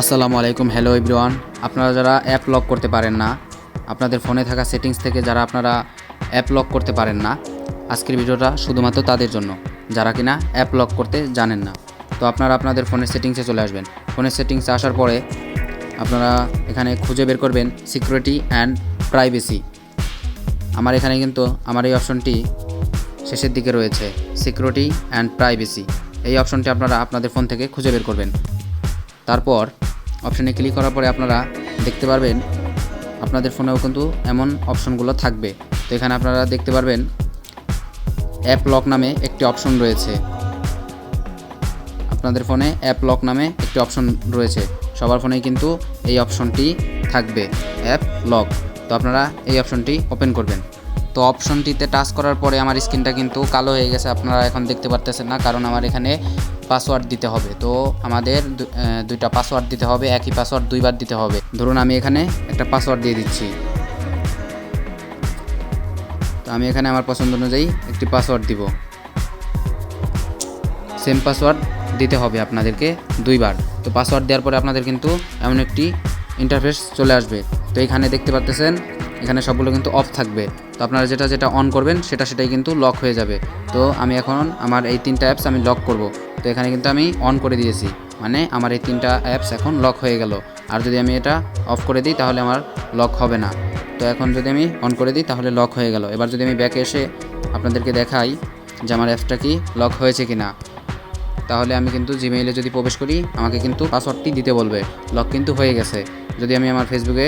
আসসালামু আলাইকুম hello everyone আপনারা যারা অ্যাপ লক করতে পারেন না, আপনাদের ফোনে থাকা সেটিংস থেকে যারা আপনারা অ্যাপ লক করতে পারেন না, আজকের ভিডিওটা শুধুমাত্র তাদের জন্য, যারা কিনা অ্যাপ লক করতে জানেন না। তো আপনারা আপনাদের ফোনের সেটিংসে চলে আসবেন। ফোনের সেটিংসে আসার পরে আপনারা এখানে খুঁজে বের করবেন সিকিউরিটি অ্যান্ড প্রাইভেসি আমার এখানে কিন্তু আমার এই অপশনটি শেষের দিকে রয়েছে সিকিউরিটি অ্যান্ড প্রাইভেসি এই অপশনটি আপনারা আপনাদের ফোন থেকে খুঁজে বের করবেন। তারপর অপশানে ক্লিক করার পরে আপনারা দেখতে পারবেন, আপনাদের ফোনেও কিন্তু এমন অপশনগুলো থাকবে। তো এখানে আপনারা দেখতে পারবেন অ্যাপ লক নামে একটি অপশন রয়েছে। আপনাদের ফোনে অ্যাপ লক নামে একটি অপশন রয়েছে। সবার ফোনেই কিন্তু এই অপশনটি থাকবে অ্যাপ লক তো আপনারা এই অপশনটি ওপেন করবেন। তো অপশনটিতে টাচ করার পরে আমার স্ক্রিনটা কিন্তু কালো হয়ে গেছে, আপনারা এখন দেখতে পারতেছেন না, কারণ আমার এখানে পাসওয়ার্ড দিতে হবে। তো আমাদের দুইটা পাসওয়ার্ড দিতে হবে, একই পাসওয়ার্ড দুইবার দিতে হবে। ধরুন আমি এখানে একটা পাসওয়ার্ড দিয়ে দিচ্ছি। তো আমি এখানে আমার পছন্দ অনুযায়ী একটি পাসওয়ার্ড দিব। সেম পাসওয়ার্ড দিতে হবে আপনাদেরকে দুইবার। তো পাসওয়ার্ড দেওয়ার পরে আপনাদের কিন্তু এমন একটি ইন্টারফেস চলে আসবে। তো এখানে দেখতে পারতেছেন এখানে সবগুলো কিন্তু অফ থাকবে। তো আপনারা যেটা যেটা অন করবেন, সেটা সেটাই কিন্তু লক হয়ে যাবে। তো আমি এখন আমার এই তিনটা অ্যাপস আমি লক করব। তো এখানে কিন্তু আমি অন করে দিয়েছি। মানে আমার এই তিনটা অ্যাপস এখন লক হয়ে গেল। আর যদি আমি এটা অফ করে দিই, তাহলে আমার লক হবে না। তো এখন যদি আমি অন করে দিই, তাহলে লক হয়ে গেল। এবার যদি আমি ব্যাকে এসে আপনাদেরকে দেখাই যে আমার অ্যাপসটা কি লক হয়েছে কি না তাহলে আমি কিন্তু জিমেইলে যদি প্রবেশ করি, আমাকে কিন্তু পাসওয়ার্ডটি দিতে বলবে। লক কিন্তু হয়ে গেছে। যদি আমি আমার ফেসবুকে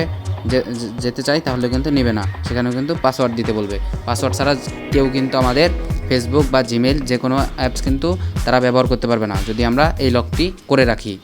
যেতে চাই তাহলে কিন্তু নেবে না। সেখানেও কিন্তু পাসওয়ার্ড দিতে বলবে। পাসওয়ার্ড ছাড়া কেউ কিন্তু আমাদের ফেসবুক বা জিমেল যে কোনো অ্যাপস কিন্তু তারা ব্যবহার করতে পারবে না। যদি আমরা এই লকটি করে রাখি।